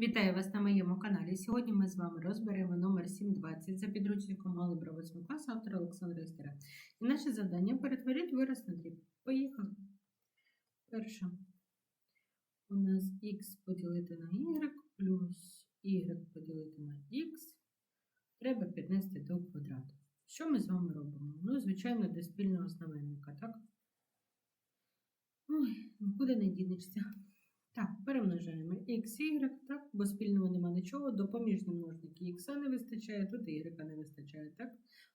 Вітаю вас на моєму каналі. Сьогодні ми з вами розберемо номер 720 за підручником Алgebra 8 класу автора Олександра Істера. І наше завдання перетворити вираз на дріб. Поїхали. Перше. У нас х поділити на y плюс y поділити на x. Треба піднести до квадрату. Що ми з вами робимо? Ну, звичайно, до спільного знаменника, так? Ой, нікуди не дінешся. Так, перемножаємо x, y, так, бо спільного нема нічого, допоміжні множники x не вистачає, тут y не вистачає, так?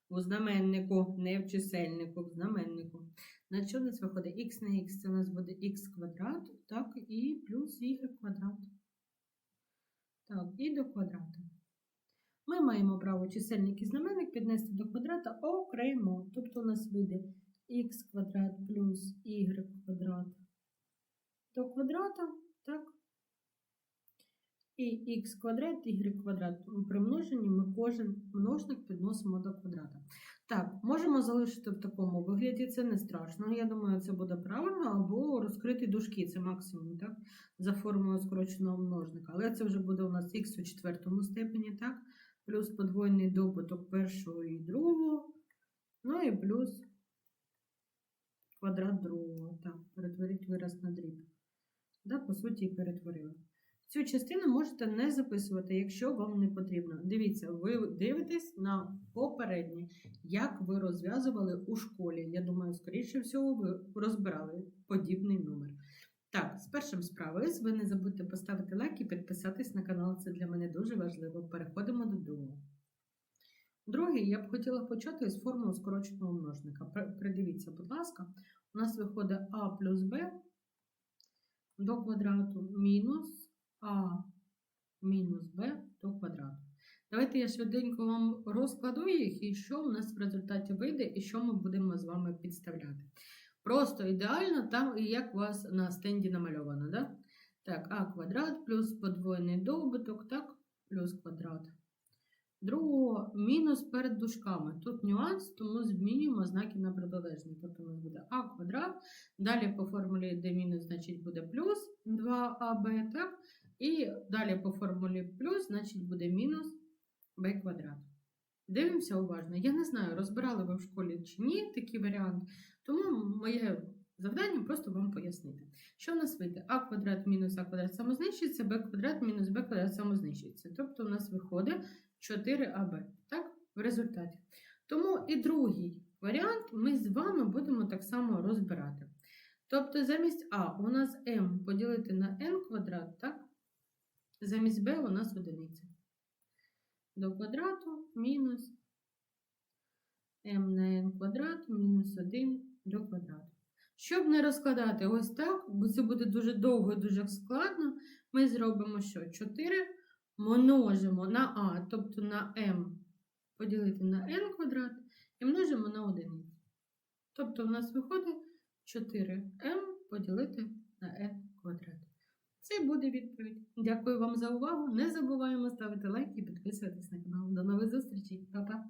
У знаменнику, не в чисельнику, в знаменнику. На що у нас виходить x на x, це у нас буде x квадрат, так, і плюс y квадрат. Так, і до квадрата. Ми маємо право чисельник і знаменник піднести до квадрата окремо. Тобто у нас вийде x квадрат плюс y квадрат до квадрата, так? І х квадрат, y квадрат при множенні ми кожен множник підносимо до квадрата. Так, можемо залишити в такому вигляді, це не страшно. Я думаю, це буде правильно, або розкрити дужки, це максимум, так? За формулою скороченого множника. Але це вже буде у нас х у четвертому степені, так? Плюс подвойний добуток першого і другого. Ну і плюс квадрат другого. Так, перетворіть вираз на дріб да, по суті, і перетворили. Цю частину можете не записувати, якщо вам не потрібно. Дивіться, ви дивитесь на попереднє, як ви розв'язували у школі. Я думаю, скоріше всього, ви розбирали подібний номер. Так, з першим справились, ви не забудьте поставити лайк і підписатись на канал. Це для мене дуже важливо. Переходимо до Другий, я б хотіла почати з формули скороченого множника. Придивіться, будь ласка, у нас виходить А плюс Б до квадрату мінус А мінус Б до квадрату. Давайте я швиденько вам розкладу їх, і що у нас в результаті вийде, і що ми будемо з вами підставляти. Просто ідеально там, як у вас на стенді намальовано. Да? Так, А квадрат плюс подвоєний добуток, так. Другого мінус перед дужками. Тут нюанс, тому змінюємо знаки на протилежні. Тобто у нас буде а квадрат. Далі по формулі d мінус, значить, буде плюс 2аб, так? І далі по формулі плюс, значить, буде мінус b квадрат. Дивимося уважно. Я не знаю, розбирали ви в школі чи ні такий варіант, тому моє завдання просто вам пояснити. Що у нас вийде? а квадрат мінус а квадрат самознищується, b квадрат мінус b квадрат самознищується. Тобто у нас виходить 4АБ, так, в результаті. Тому і другий варіант ми з вами будемо так само розбирати. Тобто, замість А у нас m поділити на n квадрат, так? Замість b у нас одиниця. До квадрату мінус m на n квадрат мінус 1 до квадрату. Щоб не розкладати ось так, бо це буде дуже довго і дуже складно, ми зробимо що? 4 множимо на а, тобто на m поділити на n квадрат і множимо на одиницю. Тобто в нас виходить 4m поділити на n квадрат. Це буде відповідь. Дякую вам за увагу. Не забуваємо ставити лайк і підписуватись на канал. До нових зустрічей. Па-па!